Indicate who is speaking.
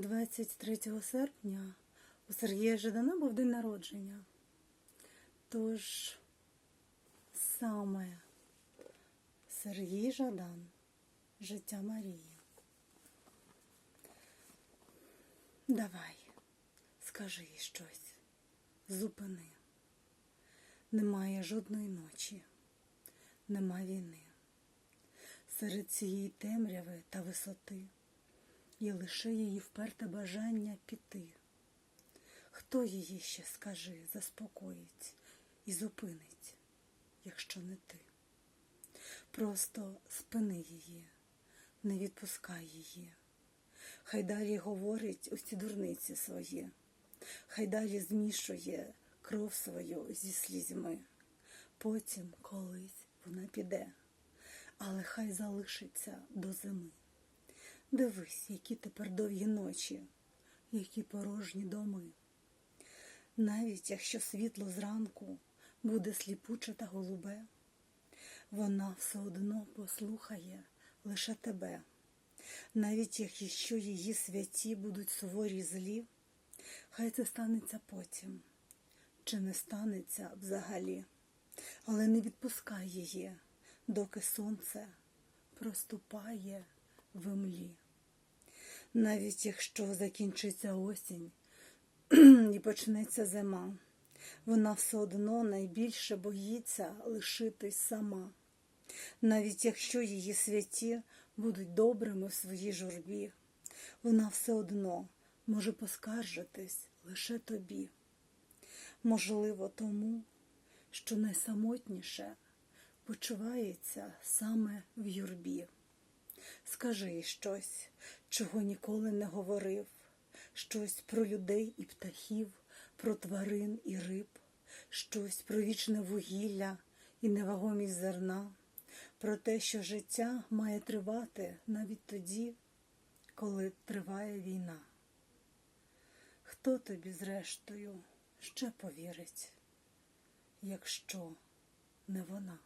Speaker 1: 23 серпня у Сергія Жадана був день народження. Тож саме Сергій Жадан, життя Марії. Давай, скажи їй щось, зупини. Немає жодної ночі, нема війни. Серед цієї темряви та висоти є лише її вперте бажання піти. Хто її ще, скажи, заспокоїть і зупинить, якщо не ти? Просто спини її, не відпускай її. Хай далі говорить усі дурниці свої, хай далі змішує кров свою зі слізьми. Потім колись вона піде, але хай залишиться до зими. Дивись, які тепер довгі ночі, які порожні доми. Навіть якщо світло зранку буде сліпуче та голубе, вона все одно послухає лише тебе. Навіть якщо її святі будуть суворі злі, хай це станеться потім, чи не станеться взагалі, але не відпускай її, доки сонце проступає в імлі. Навіть якщо закінчиться осінь і почнеться зима, вона все одно найбільше боїться лишитись сама. Навіть якщо її святі будуть добрими в своїй журбі, вона все одно може поскаржитись лише тобі. Можливо, тому, що найсамотніше почувається саме в юрбі. Скажи щось, чого ніколи не говорив, щось про людей і птахів, про тварин і риб, щось про вічне вугілля і невагомість зерна, про те, що життя має тривати навіть тоді, коли триває війна. Хто тобі, зрештою, ще повірить, якщо не вона?